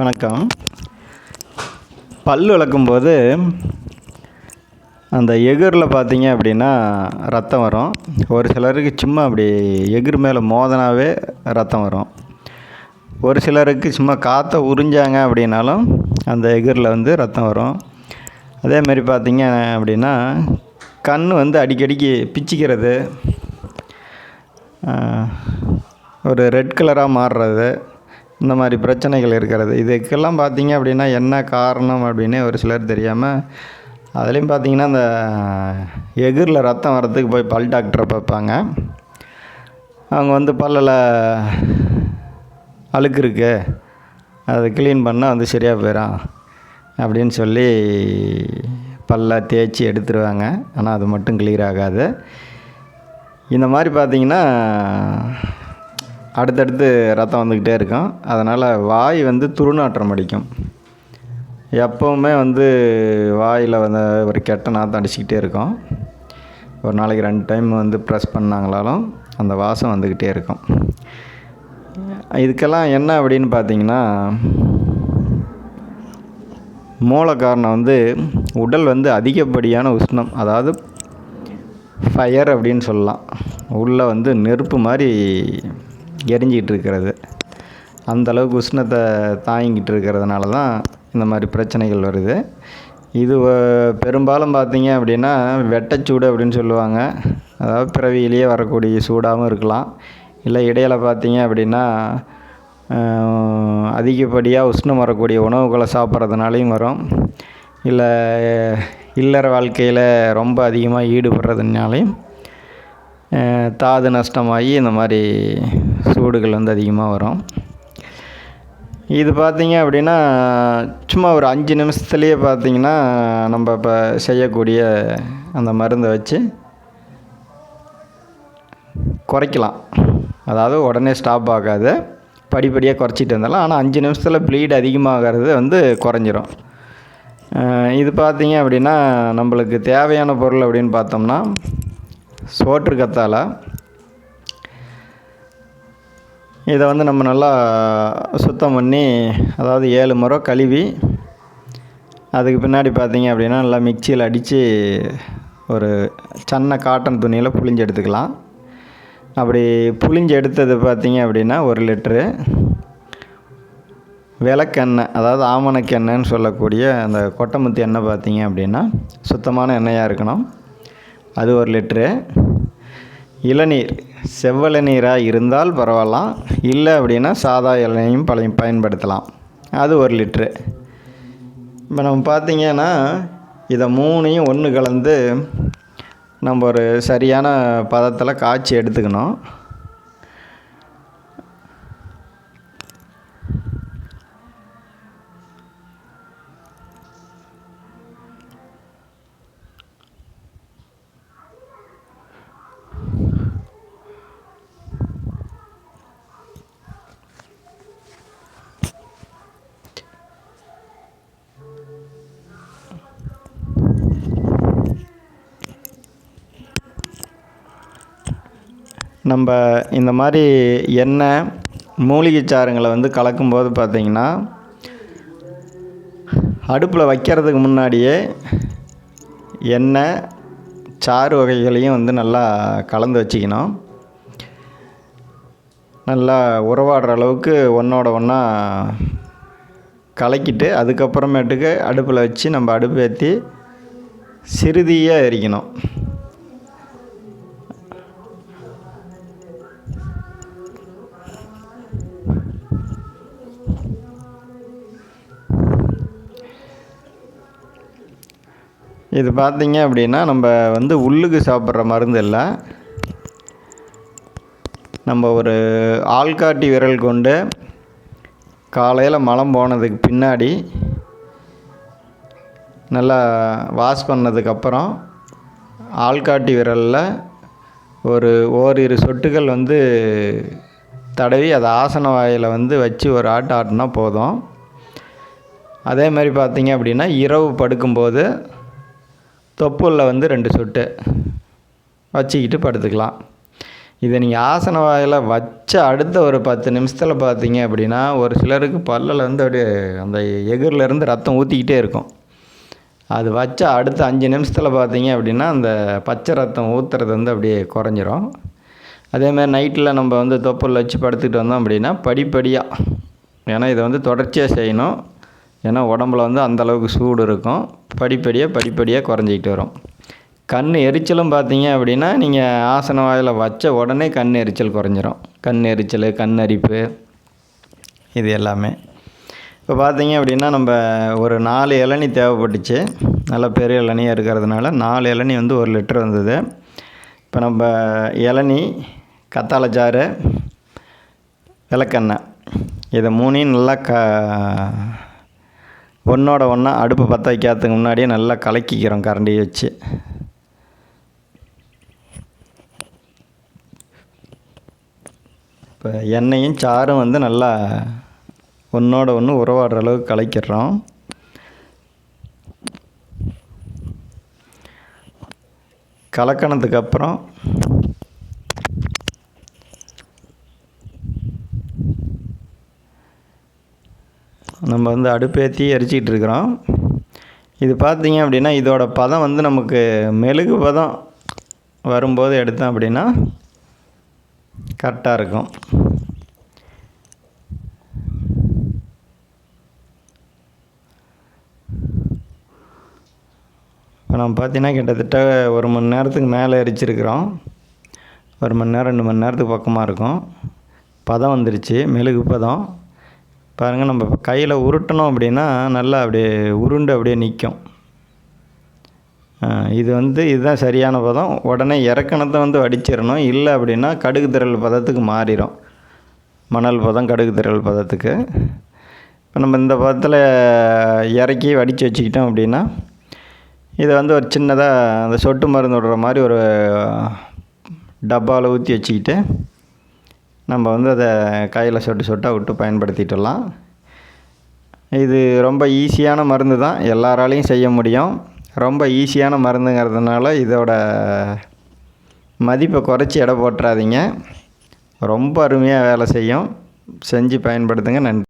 வணக்கம். பல் விளக்கும்போது அந்த எகிரில் பார்த்தீங்க அப்படின்னா ரத்தம் வரும். ஒரு சிலருக்கு சும்மா அப்படி எகிர் மேலே மோதனாவே ரத்தம் வரும். ஒரு சிலருக்கு சும்மா காற்றை உறிஞ்சாங்க அப்படின்னாலும் அந்த எகிரில் வந்து ரத்தம் வரும். அதேமாரி பார்த்தீங்க அப்படின்னா கண் வந்து அடிக்கடிக்கு பிச்சிக்கிறது. ஒரு ரெட் கலராக மாறுறது. இந்த மாதிரி பிரச்சனைகள் இருக்கிறது. இதுக்கெல்லாம் பார்த்தீங்க அப்படின்னா என்ன காரணம் அப்படின்னு ஒரு சிலர் தெரியாமல் அதுலேயும் பார்த்தீங்கன்னா அந்த எகிரில் ரத்தம் வர்றதுக்கு போய் பல் டாக்டரை பார்ப்பாங்க. அவங்க வந்து பல்லில் அழுக்கு இருக்கு அதை க்ளீன் பண்ணால் வந்து சரியாக போயிடும் அப்படின்னு சொல்லி பல்ல தேய்ச்சி எடுத்துருவாங்க. ஆனால் அது மட்டும் கிளியர் ஆகாது. இந்த மாதிரி பார்த்திங்கன்னா அடுத்தடுத்து ரத்தம் வந்துக்கிட்டே இருக்கும். அதனால் வாய் வந்து துர்நாற்றம் அடிக்கும். எப்போவுமே வந்து வாயில் வந்து ஒரு கெட்ட நாற்றம் அடிச்சுக்கிட்டே இருக்கும். ஒரு நாளைக்கு ரெண்டு டைம் வந்து ப்ரெஸ் பண்ணாங்களாலும் அந்த வாசம் வந்துக்கிட்டே இருக்கும். இதுக்கெல்லாம் என்ன அப்படின்னு பார்த்தீங்கன்னா மூல காரணம் வந்து உடல் வந்து அதிகப்படியான உஷ்ணம். அதாவது ஃபயர் அப்படின்னு சொல்லலாம். உள்ளே வந்து நெருப்பு மாதிரி எரிஞ்சிக்கிட்டு இருக்கிறது அந்தளவுக்கு உஷ்ணத்தை தாங்கிக்கிட்டு இருக்கிறதுனால தான் இந்த மாதிரி பிரச்சனைகள் வருது. இது வ- பெரும்பாலும் பார்த்தீங்க அப்படின்னா வெட்டச்சூடு அப்படின்னு சொல்லுவாங்க. அதாவது பிறவியிலேயே வரக்கூடிய சூடாகவும் இருக்கலாம். இல்லை இடையில பார்த்திங்க அப்படின்னா அதிகப்படியாக உஷ்ணம் வரக்கூடிய உணவுகளை சாப்பிட்றதுனாலையும் வரும். இல்லை இல்லற வாழ்க்கையில் ரொம்ப அதிகமாக ஈடுபடுறதுனாலையும் தாது நஷ்டமாகி இந்த மாதிரி சூடுகள் வந்து அதிகமாக வரும். இது பார்த்திங்க அப்படின்னா சும்மா ஒரு அஞ்சு நிமிஷத்துலேயே பார்த்திங்கன்னா நம்ம இப்போ செய்யக்கூடிய அந்த மருந்தை வச்சு குறைக்கலாம். அதாவது உடனே ஸ்டாப் ஆகாது. படிப்படியாக குறைச்சிட்டு இருந்தாலும். ஆனால் அஞ்சு நிமிஷத்தில் ப்ளீட் அதிகமாகிறது வந்து குறைஞ்சிரும். இது பார்த்திங்க அப்படின்னா நம்மளுக்கு தேவையான பொருள் அப்படின்னு பார்த்தோம்னா சோற்று கத்தாழை இதை வந்து நம்ம நல்லா சுத்தம் பண்ணி அதாவது ஏழு முறை கழுவி அதுக்கு பின்னாடி பார்த்தீங்க அப்படின்னா நல்லா மிக்சியில் அடித்து ஒரு சன்ன காட்டன் துணியில் புழிஞ்சு எடுத்துக்கலாம். அப்படி புளிஞ்சு எடுத்தது பார்த்தீங்க அப்படின்னா ஒரு லிட்ரு விளக்கெண்ணெய் அதாவது ஆமணக்கெண்ணெய்ன்னு சொல்லக்கூடிய அந்த கொட்டமுத்து எண்ணெய் பார்த்தீங்க அப்படின்னா சுத்தமான எண்ணெயாக இருக்கணும். அது ஒரு லிட்ரு. இளநீர் செவ்வளநீராக இருந்தால் பரவாயில்லாம். இல்லை அப்படின்னா சாதா இளநீரும் பழைய பயன்படுத்தலாம். அது ஒரு லிட்ரு. இப்போ நம்ம பார்த்தீங்கன்னா இதை மூணையும் ஒன்று கலந்து நம்ம ஒரு சரியான பதத்தில் காய்ச்சி எடுத்துக்கணும். நம்ம இந்த மாதிரி எண்ணெய் மூலிகை சாறுங்களை வந்து கலக்கும்போது பார்த்திங்கன்னா அடுப்பில் வைக்கிறதுக்கு முன்னாடியே எண்ணெய் சாறு வகைகளையும் வந்து நல்லா கலந்து வச்சுக்கணும். நல்லா உறவாடுற அளவுக்கு ஒன்றோட ஒன்றா கலக்கிட்டு அதுக்கப்புறமேட்டுக்கு அடுப்பில் வச்சு நம்ம அடுப்பு ஏற்றி சிறுதியாக எரிக்கணும். இது பார்த்தீங்க அப்படின்னா நம்ம வந்து உள்ளுக்கு சாப்பிட்ற மருந்து இல்லை. நம்ம ஒரு ஆள்காட்டி விரல் கொண்டு காலையில் மலம் போனதுக்கு பின்னாடி நல்லா வாஷ் பண்ணதுக்கப்புறம் ஆள்காட்டி விரலில் ஒரு ஓரிரு சொட்டுகள் வந்து தடவி அதை ஆசன வாயில் வந்து வச்சு ஒரு ஆட்டு ஆட்டினா போதும். அதே மாதிரி பார்த்தீங்க அப்படின்னா இரவு படுக்கும்போது தொப்புளில் வந்து ரெண்டு சொட்டு. வச்சுக்கிட்டு படுத்துக்கலாம். இதை நீங்கள் ஆசன வாயில் வச்ச அடுத்த ஒரு பத்து நிமிஷத்தில் பார்த்தீங்க அப்படின்னா ஒரு சிலருக்கு பல்லில் வந்து அப்படியே அந்த எகிர்லேருந்து ரத்தம் ஊற்றிக்கிட்டே இருக்கும். அது வச்ச அடுத்த அஞ்சு நிமிஷத்தில் பார்த்தீங்க அப்படின்னா அந்த பச்சை ரத்தம் ஊற்றுறது வந்து அப்படியே குறைஞ்சிரும். அதேமாதிரி நைட்டில் நம்ம வந்து தொப்புள் வச்சு படுத்துக்கிட்டு வந்தோம் அப்படின்னா படிப்படியாக ஏன்னா இதை வந்து தொடர்ச்சியாக செய்யணும். ஏன்னா உடம்புல வந்து அந்தளவுக்கு சூடு இருக்கும். படிப்படியாக படிப்படியாக குறைஞ்சிக்கிட்டு வரும். கண் எரிச்சலும் பார்த்தீங்க அப்படின்னா நீங்கள் ஆசன வாயில் வச்ச உடனே கண் எரிச்சல் குறைஞ்சிரும். கண் எரிச்சல் கண் அரிப்பு இது எல்லாமே. இப்போ பார்த்தீங்க அப்படின்னா நம்ம ஒரு நாலு இளநி தேவைப்பட்டுச்சு. நல்லா பெரிய இளநியாக இருக்கிறதுனால நாலு இளநி வந்து ஒரு லிட்டர் வந்தது. இப்போ நம்ம இளநி கத்தாழைச்சாறு விளக்கெண்ணெய். இதை மூணையும் நல்லா க ஒன்றோட ஒன்றா அடுப்பு பற்ற வைக்காததுக்கு முன்னாடியே நல்லா கலக்கிக்கிறோம் கரண்டியை வச்சு. இப்போ எண்ணெயும் சாறும் வந்து நல்லா ஒன்றோட ஒன்று உறவாடுற அளவுக்கு கலக்கிடுறோம். கலக்கினதுக்கப்புறம் நம்ம வந்து அடுப்பேற்றி எரிச்சிக்கிட்டு இருக்கிறோம் இது பார்த்தீங்க அப்படின்னா இதோட பதம் வந்து நமக்கு மெழுகு பதம் வரும்போது எடுத்தோம் அப்படின்னா கரெக்டாக இருக்கும். இப்போ நம்ம பார்த்தீங்கன்னா கிட்டத்தட்ட ஒரு மணி நேரத்துக்கு மேலே எரிச்சிருக்கிறோம். ஒரு மணி நேரம் ரெண்டு மணி நேரத்துக்கு பக்கமாக இருக்கும். பதம் வந்துருச்சு மெழுகு பதம். பாருங்கள் நம்ம கையில் உருட்டினோம் அப்படின்னா நல்லா அப்படியே உருண்டு அப்படியே நிற்கும் இது வந்து இதுதான் சரியான பதம். உடனே இறக்கணத்தை வந்து வடிச்சிடணும். இல்லை அப்படின்னா கடுகு திரள் பதத்துக்கு மாறிடும் மணல் பதம் கடுகு திரள் பதத்துக்கு. இப்போ நம்ம இந்த பதத்தில் இறக்கி வடித்து வச்சுக்கிட்டோம் அப்படின்னா இதை வந்து ஒரு சின்னதாக அந்த சொட்டு மருந்து விடுற மாதிரி ஒரு டப்பாவில் ஊற்றி வச்சுக்கிட்டு நம்ம வந்து அதை கையில் சொட்டு சொட்டாக விட்டு பயன்படுத்திட்டுலாம். இது ரொம்ப ஈஸியான மருந்து தான். எல்லாராலையும் செய்ய முடியும். ரொம்ப ஈஸியான மருந்துங்கிறதுனால இதோட மதிப்பை குறைச்சி எடை போட்டுறாதீங்க. ரொம்ப அருமையாக வேலை செய்யும். செஞ்சு பயன்படுத்துங்க. நன்றி.